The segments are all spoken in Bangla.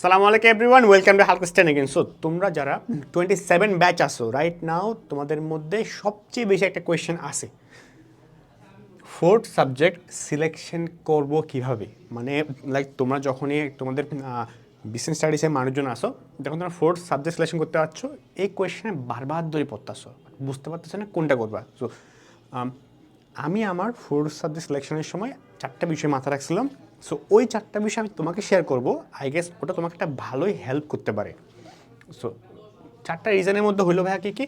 আসসালামু আলাইকুম এভরিওয়ান ওয়েলকাম টু হালকস্টেন এগেন সো তোমরা যারা টোয়েন্টি সেভেন ব্যাচ আসো রাইট নাও তোমাদের মধ্যে সবচেয়ে বেশি একটা কোয়েশ্চেন আছে। ফোর্থ সাবজেক্ট সিলেকশন করব কীভাবে? মানে লাইক তোমরা যখনই তোমাদের বিজনেস স্টাডিসে মানুষজন আসো যখন তোমরা ফোর্থ সাবজেক্ট সিলেকশন করতে পারছ এই কোয়েশ্চেনে বারবার ধরে পড়তেছো বুঝতে পারতেছো না কোনটা করবা? সো আমি আমার ফোর্থ সাবজেক্ট সিলেকশনের সময় চারটা বিষয় মাথা রাখছিলাম। সো ওই চারটা বিষয় আমি তোমাকে শেয়ার করব। আই গেস ওটা তোমাকে একটা ভালোই হেল্প করতে পারে। সো চারটা রিজনের মধ্যে হইল ভাইয়া কী কী?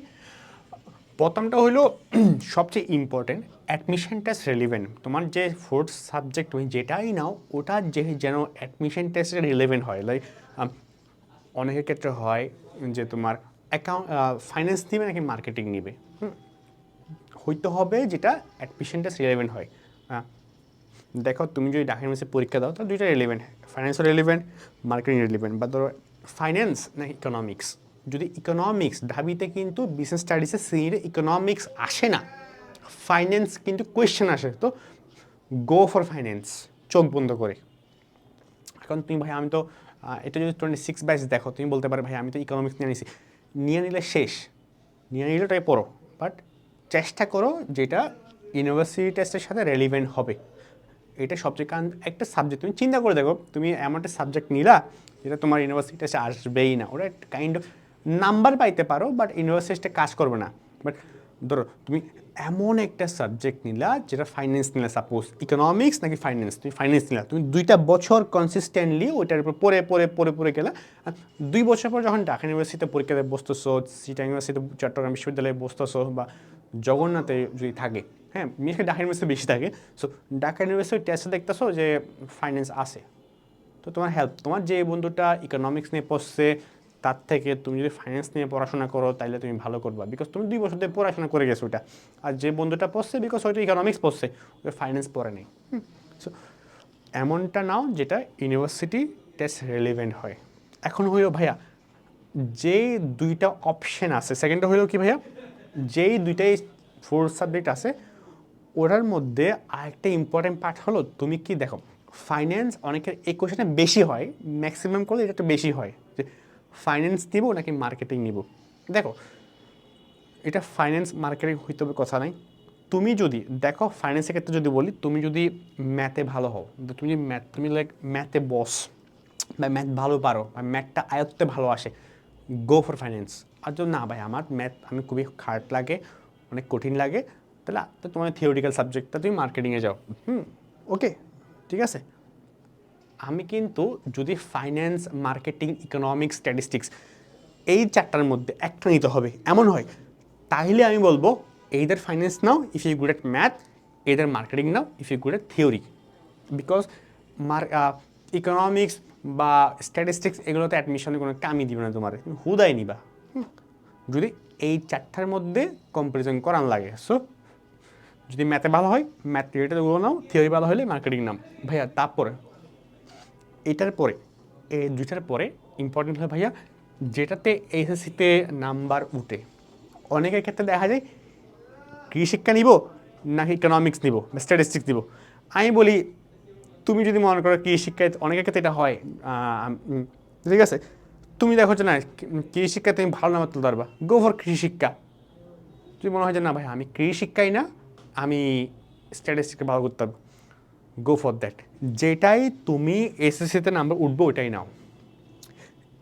প্রথমটা হলো সবচেয়ে ইম্পর্টেন্ট অ্যাডমিশন টেস্ট রেলিভেন্ট তোমার যে ফোর্থ সাবজেক্ট তুমি যেটাই নাও, ওটা যে যেন অ্যাডমিশন টেস্টে রিলেভেন্ট হয়। লাইক অনেকের ক্ষেত্রে হয় যে তোমার অ্যাকাউন্ট ফাইন্যান্স নিবে নাকি মার্কেটিং নিবে। হইতে হবে যেটা অ্যাডমিশন টেস্ট রিলেভেন্ট হয়। দেখো, তুমি যদি ঢাকা ইউনিভার্সিটি পরীক্ষা দাও, তাহলে দুইটা রিলেভেন্ট ফাইন্যান্সও রিলেভেন্ট মার্কেটিং রিলেভেন্ট বা ধরো ফাইন্যান্স না ইকোনমিক্স যদি ইকোনমিক্স ঢাবিতে কিন্তু বিজনেস স্টাডিসে সিনিয়র ইকোনমিক্স আসে না ফাইন্যান্স কিন্তু কোয়েশ্চেন আসে, তো গো ফর ফাইন্যান্স চোখ বন্ধ করে। এখন তুমি ভাই, আমি তো এটা যদি টোয়েন্টি সিক্স ব্যাচ দেখো, তুমি বলতে পারো ভাই, আমি তো ইকোনমিক্স নিয়ে নিছি। নিয়ে নিলে শেষ, নিয়ে নিলে ওটাই পড়ো বাট চেষ্টা করো যেটা ইউনিভার্সিটি টেস্টের সাথে রেলিভেন্ট হবে। এটা সবচেয়ে কারণ একটা সাবজেক্ট তুমি চিন্তা করে দেখো, তুমি এমন একটা সাবজেক্ট নিলা যেটা তোমার ইউনিভার্সিটি টেস্টে আসবেই না। ওটা কাইন্ড অফ নাম্বার পাইতে পারো বাট ইউনিভার্সিটিতে কাজ করবে না। বাট ধরো, তুমি এমন একটা সাবজেক্ট নিলা যেটা ফাইন্যান্স নিলা সাপোজ ইকোনমিক্স নাকি ফাইন্যান্স তুমি ফাইন্যান্স নিলা। তুমি দুইটা বছর কনসিস্টেন্টলি ওইটার উপর পরে পরে পরে পরে গেলা। দুই বছর পর যখন ঢাকা ইউনিভার্সিটিতে পরীক্ষা দেয় বসতেছো, সিটা ইউনিভার্সিটি চট্টগ্রাম বিশ্ববিদ্যালয়ে বসতেছো বা জগন্নাথে যদি থাকে হ্যাঁ বিশেষ ঢাকা ইউনিভার্সিটি বেশি থাকে সো ঢাকা ইউনিভার্সিটি টেস্টে দেখতেছো যে ফাইন্যান্স আছে। তো তোমার হেল্প তোমার যে বন্ধুটা ইকোনমিক্স নিয়ে পড়ছে, তার থেকে তুমি যদি ফাইন্যান্স নিয়ে পড়াশোনা করো তাহলে তুমি ভালো করবা। বিকজ তুমি দুই বছর ধরে পড়াশোনা করে গেছো ওটা। আর যে বন্ধুটা পড়ছে বিকজ হয়তো ইকোনমিক্স পড়ছে ওই ফাইন্যান্স পড়ে নেই। সো এমনটা নাও যেটা ইউনিভার্সিটি টেস্ট রেলিভেন্ট হয়। এখন হইল ভাইয়া, যে দুইটা অপশন আছে সেকেন্ডটা হইল কি ভাইয়া? যেই দুইটাই ফোর সাবজেক্ট আছে, ওটার মধ্যে আরেকটা ইম্পর্টেন্ট পার্ট হলো, তুমি কি দেখো ফাইন্যান্স অনেকের এই কোয়েশনটা বেশি হয় ম্যাক্সিমাম করলে এটা একটু বেশি হয়, যে ফাইন্যান্স নিব নাকি মার্কেটিং নিব? দেখো, এটা ফাইন্যান্স মার্কেটিং হইতে হবে কথা নাই। তুমি যদি, দেখো ফাইন্যান্সের ক্ষেত্রে যদি বলি, তুমি যদি ম্যাথে ভালো হও তুমি যদি ম্যাথ তুমি লাইক ম্যাথে বস বা ম্যাথ ভালো পারো, বা ম্যাথটা আয়ত্তে ভালো আসে গো ফর ফাইন্যান্স আর যদি না ভাই, আমার ম্যাথ আমি খুবই খারাপ লাগে, অনেক কঠিন লাগে। তাহলে, তো তোমার থিওরিক্যাল সাবজেক্টটা তুমি মার্কেটিংয়ে যাও। হুম ওকে ঠিক আছে। আমি কিন্তু যদি ফাইন্যান্স মার্কেটিং ইকোনমিক্স স্ট্যাটিস্টিক্স এই চারটার মধ্যে একটা নিতে হবে, এমন হয় তাহলে আমি বলব এইদের finance now if you good at math এইদের marketing now if you good at theory because মার ইকোনমিক্স বা স্ট্যাটিস্টিক্স এগুলোতে অ্যাডমিশনের কোনো কামই দিবে না তোমার। তুমি হুদাই নিবা। যদি এই চারটার মধ্যে কম্পারিজন করান লাগে। সো যদি ম্যাথে ভালো হয় ম্যাথ রিলেটেডগুলো নাও থিওরি ভালো হলে মার্কেটিং নাম ভাইয়া, তারপরে, এটার পরে এই দুইটার পরে ইম্পর্টেন্ট হয় ভাইয়া, যেটাতে এসএসসিতে নাম্বার উঠে। অনেকের ক্ষেত্রে দেখা যায় কৃষিশিক্ষা নিব নাকি ইকোনমিক্স নিব, বা স্ট্যাটিস্টিক্স নিব। আমি বলি, তুমি যদি মনে করো কৃষিশিক্ষায় অনেকের ক্ষেত্রে এটা হয় ঠিক আছে? তুমি দেখো যে না কৃষিশিক্ষায় তুমি ভালো নাম্বার তুলতে পারবা। গো ফর কৃষিশিক্ষা। তুমি মনে হয় যে না ভাই, আমি কৃষিশিক্ষাই না, আমি স্ট্যাটিস্টিক্সে ভালো করতে পারব। গো ফর দ্যাট যেটাই তুমি এসএসসিতে নাম্বার উঠবো ওটাই নাও।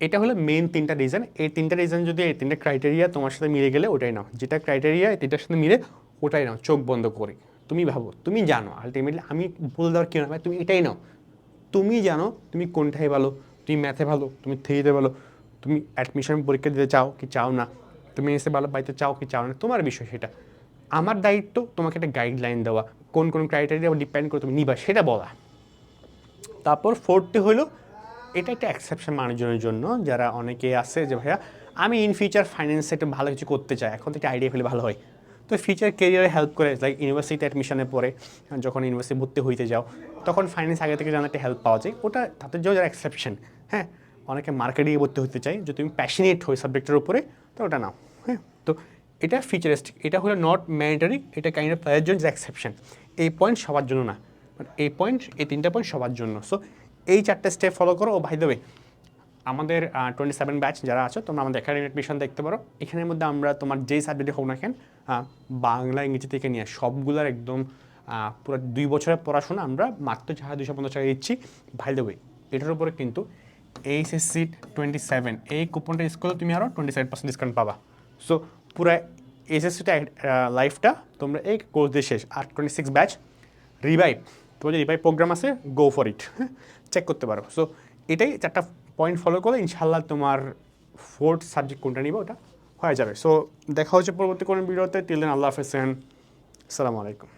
এটা হলো মেন তিনটা রিজন এই তিনটা রিজন যদি, এই তিনটা ক্রাইটেরিয়া তোমার সাথে মিলে গেলে, ওটাই নাও। যেটা ক্রাইটেরিয়া এই তিনটার সাথে মিলে, ওটাই নাও। চোখ বন্ধ করে। তুমি ভাবো, তুমি জানো। আলটিমেটলি আমি বলে দেওয়ার কি না ভাই, তুমি এটাই নাও। তুমি জানো তুমি কোনটাই ভালো। তুমি ম্যাথে ভালো, তুমি থ্রিতে ভালো, তুমি অ্যাডমিশন পরীক্ষা দিতে চাও কি চাও না, তুমি এসে ভালো পাইতে চাও কি চাও না, তোমার বিষয় সেটা। আমার দায়িত্ব তোমাকে একটা গাইডলাইন দেওয়া, কোন কোন ক্রাইটেরিয়া ডিপেন্ড করে তুমি নিবা সেটা বলা। তারপর ফোর্থটি হলো, এটা একটা অ্যাকসেপশন মানুষজনের জন্য, যারা অনেকে আছে যে, ভাইয়া, আমি ইন ফিউচার ফাইন্যান্সে একটা ভালো কিছু করতে চাই, এখন থেকে আইডিয়া ফেলে ভালো হয়। তো ফিউচার কেরিয়ারে হেল্প করে লাইক ইউনিভার্সিটিতে অ্যাডমিশনের পরে, যখন ইউনিভার্সিটি ভর্তি হইতে যাও, তখন ফাইন্যান্স আগে থেকে যেন একটা হেল্প পাওয়া যায়। ওটা তাদের জন্য যারা এক্সেপশন হ্যাঁ অনেকে মার্কেটিংয়ে ভর্তি হতে চাই যদি তুমি প্যাশনেট হই সাবজেক্টের উপরে তো ওটা নাও হ্যাঁ। তো এটা ফিচারিস্টিক এটা হলো নট ম্যান্ডারি এটা কাইন্ড অফ তাদের জন্য এক্সেপশন এই পয়েন্ট সবার জন্য না এই পয়েন্ট এই তিনটা পয়েন্ট সবার জন্য। সো এই চারটে স্টেপ ফলো করো। ও ভাই দেবে আমাদের টোয়েন্টি সেভেন ব্যাচ যারা আছো, তোমরা আমাদের একাডেমি অ্যাডমিশন দেখতে পারো। এখানের মধ্যে আমরা তোমার যেই সাবজেক্টে হোক না কেন বাংলা, ইংরেজি থেকে নিয়ে সবগুলোর একদম পুরো দুই বছরের পড়াশোনা আমরা মাত্র চার হাজার দুশো পঞ্চাশ টাকা দিচ্ছি। ভাই ওয়ে এটার উপরে কিন্তু এইচএসসি টোয়েন্টি সেভেন এই কুপনটা ইউজ করলে তুমি আরও টোয়েন্টি সেভেন পার্সেন্ট ডিসকাউন্ট পাবা সো পুরো এইচএসসিটা লাইফটা তোমরা এই কোর্স দিয়ে শেষ আর টোয়েন্টি সিক্স ব্যাচ রিভাইভ তোমার যে রিভাইভ প্রোগ্রাম আছে গো ফর ইট চেক করতে পারো সো এটাই চারটা পয়েন্ট ফলো করলে ইনশাল্লাহ তোমার ফোর্থ সাবজেক্ট কোনটা নিবে ওটা? হয়ে যাবে। সো দেখা হচ্ছে পরবর্তী কোনো ভিডিওতে টিল দেন আল্লাহ হাফেজ সালামু আলাইকুম।